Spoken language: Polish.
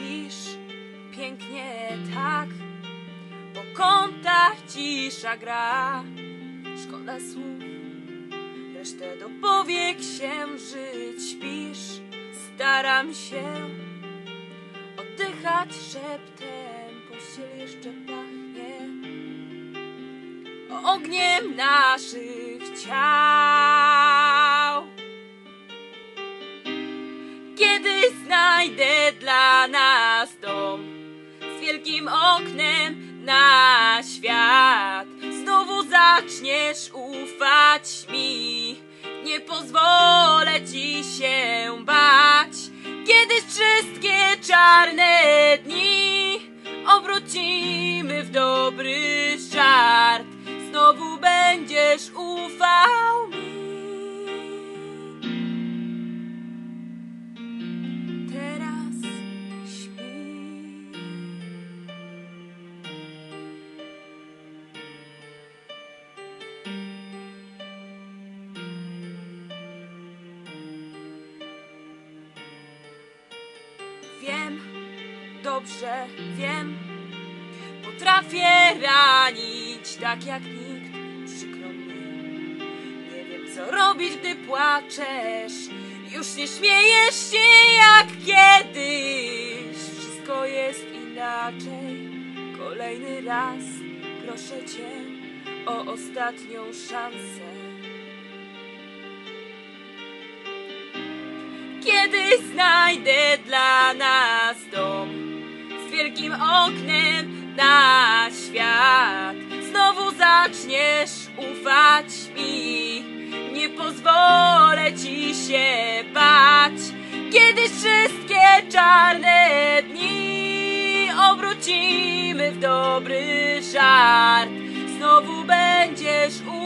śpisz pięknie tak. Po kątach cisza gra, szkoda słów, resztę do powiek się żyć śpisz. Staram się oddychać szeptem, pościel jeszcze pachnie ogniem naszych ciał. Wielkim oknem na świat, znowu zaczniesz ufać mi. Nie pozwolę ci się bać, kiedyś wszystkie czarne dni obrócimy w dobry żart. Znowu będziesz ufał dobrze wiem, potrafię ranić tak jak nikt. Przykro mi, nie wiem co robić, gdy płaczesz. Już nie śmiejesz się jak kiedyś. Wszystko jest inaczej. Kolejny raz proszę cię o ostatnią szansę. Kiedy znajdę dla nas wielkim oknem na świat, znowu zaczniesz ufać mi. Nie pozwolę ci się bać, kiedy wszystkie czarne dni obrócimy w dobry żart. Znowu będziesz ufał